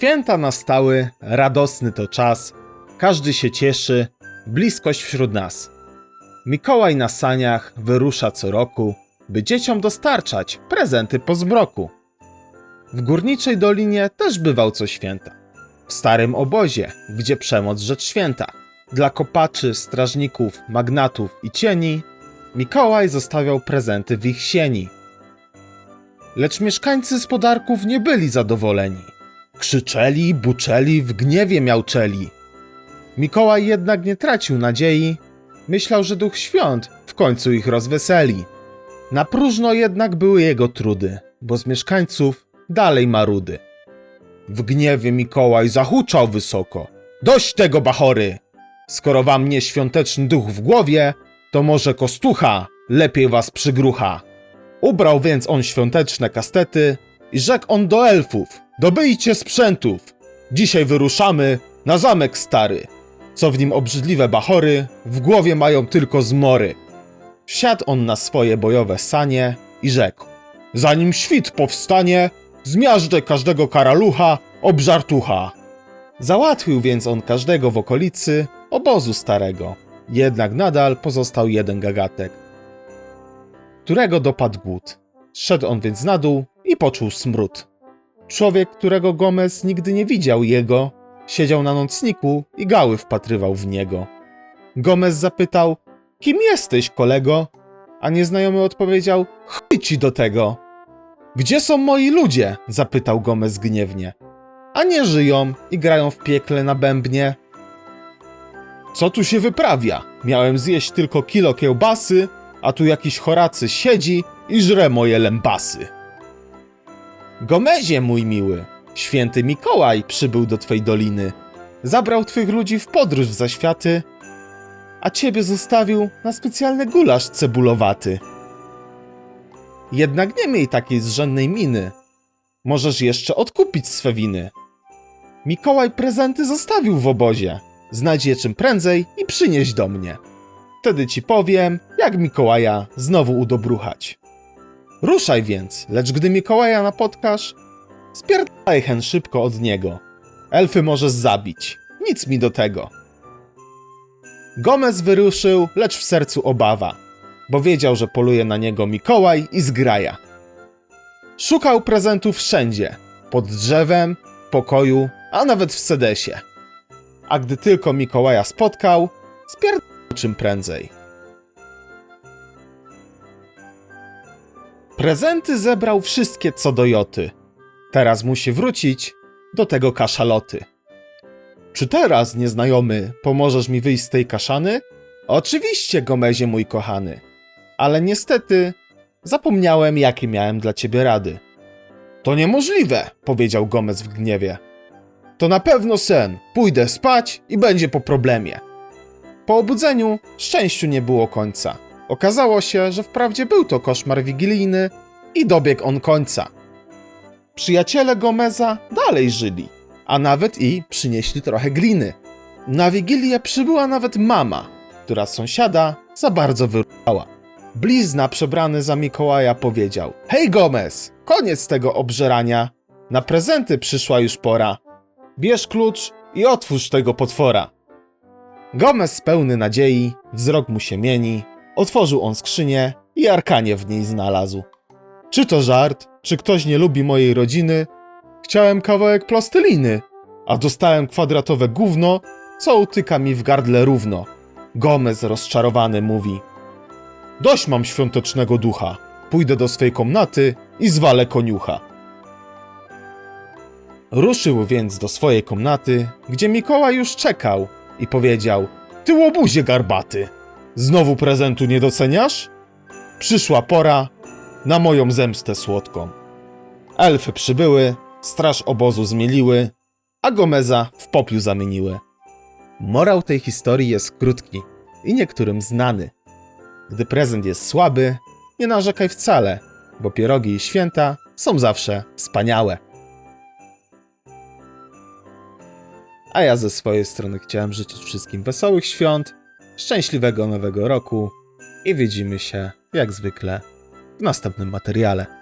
Święta nastały, radosny to czas, każdy się cieszy, bliskość wśród nas. Mikołaj na saniach wyrusza co roku, by dzieciom dostarczać prezenty po zmroku. W górniczej dolinie też bywał co święta. W starym obozie, gdzie przemoc rzecz święta. Dla kopaczy, strażników, magnatów i cieni Mikołaj zostawiał prezenty w ich sieni. Lecz mieszkańcy z podarków nie byli zadowoleni. Krzyczeli, buczeli, w gniewie miauczeli. Mikołaj jednak nie tracił nadziei. Myślał, że duch świąt w końcu ich rozweseli. Na próżno jednak były jego trudy, bo z mieszkańców dalej marudy. W gniewie Mikołaj zahuczał wysoko. Dość tego, bachory! Skoro wam nie świąteczny duch w głowie, to może kostucha lepiej was przygrucha. Ubrał więc on świąteczne kastety i rzekł on do elfów: Dobyjcie sprzętów! Dzisiaj wyruszamy na zamek stary, co w nim obrzydliwe bachory w głowie mają tylko zmory. Wsiadł on na swoje bojowe sanie i rzekł: Zanim świt powstanie, zmiażdżę każdego karalucha obżartucha. Załatwił więc on każdego w okolicy obozu starego. Jednak nadal pozostał jeden gagatek, którego dopadł głód. Szedł on więc na dół i poczuł smród. Człowiek, którego Gomez nigdy nie widział jego, siedział na nocniku i gały wpatrywał w niego. Gomez zapytał, kim jesteś, kolego? A nieznajomy odpowiedział, chuj ci do tego. Gdzie są moi ludzie? zapytał Gomez gniewnie. A nie żyją i grają w piekle na bębnie. Co tu się wyprawia? Miałem zjeść tylko kilo kiełbasy, a tu jakiś choracy siedzi i żre moje lębasy. Gomezie, mój miły, święty Mikołaj przybył do twej doliny. Zabrał twych ludzi w podróż w zaświaty, a ciebie zostawił na specjalny gulasz cebulowaty. Jednak nie miej takiej zrzędnej miny. Możesz jeszcze odkupić swe winy. Mikołaj prezenty zostawił w obozie. Znajdź je czym prędzej i przynieś do mnie. Wtedy ci powiem, jak Mikołaja znowu udobruchać. Ruszaj więc, lecz gdy Mikołaja napotkasz, spierdalaj hen szybko od niego. Elfy możesz zabić, nic mi do tego. Gomez wyruszył, lecz w sercu obawa, bo wiedział, że poluje na niego Mikołaj i zgraja. Szukał prezentów wszędzie, pod drzewem, pokoju, a nawet w sedesie. A gdy tylko Mikołaja spotkał, spierdalał czym prędzej. Prezenty zebrał wszystkie co do joty. Teraz musi wrócić do tego kaszaloty. Czy teraz, nieznajomy, pomożesz mi wyjść z tej kaszany? Oczywiście, Gomezie mój kochany. Ale niestety zapomniałem, jakie miałem dla ciebie rady. To niemożliwe, powiedział Gomez w gniewie. To na pewno sen. Pójdę spać i będzie po problemie. Po obudzeniu szczęściu nie było końca. Okazało się, że wprawdzie był to koszmar wigilijny i dobiegł on końca. Przyjaciele Gomeza dalej żyli, a nawet i przynieśli trochę gliny. Na wigilię przybyła nawet mama, która sąsiada za bardzo wyruchała. Blizna przebrany za Mikołaja powiedział: Hej Gomez, koniec tego obżerania. Na prezenty przyszła już pora. Bierz klucz i otwórz tego potwora. Gomez pełny nadziei, wzrok mu się mieni, otworzył on skrzynię i arkanie w niej znalazł. Czy to żart, czy ktoś nie lubi mojej rodziny? Chciałem kawałek plasteliny, a dostałem kwadratowe gówno, co utyka mi w gardle równo. Gomez rozczarowany mówi: Dość mam świątecznego ducha. Pójdę do swej komnaty i zwalę koniucha. Ruszył więc do swojej komnaty, gdzie Mikołaj już czekał i powiedział: Ty łobuzie garbaty, znowu prezentu nie doceniasz? Przyszła pora na moją zemstę słodką. Elfy przybyły, straż obozu zmieliły, a Gomeza w popiół zamieniły. Morał tej historii jest krótki i niektórym znany. Gdy prezent jest słaby, nie narzekaj wcale, bo pierogi i święta są zawsze wspaniałe. A ja ze swojej strony chciałem życzyć wszystkim wesołych świąt, szczęśliwego nowego roku i widzimy się, jak zwykle, w następnym materiale.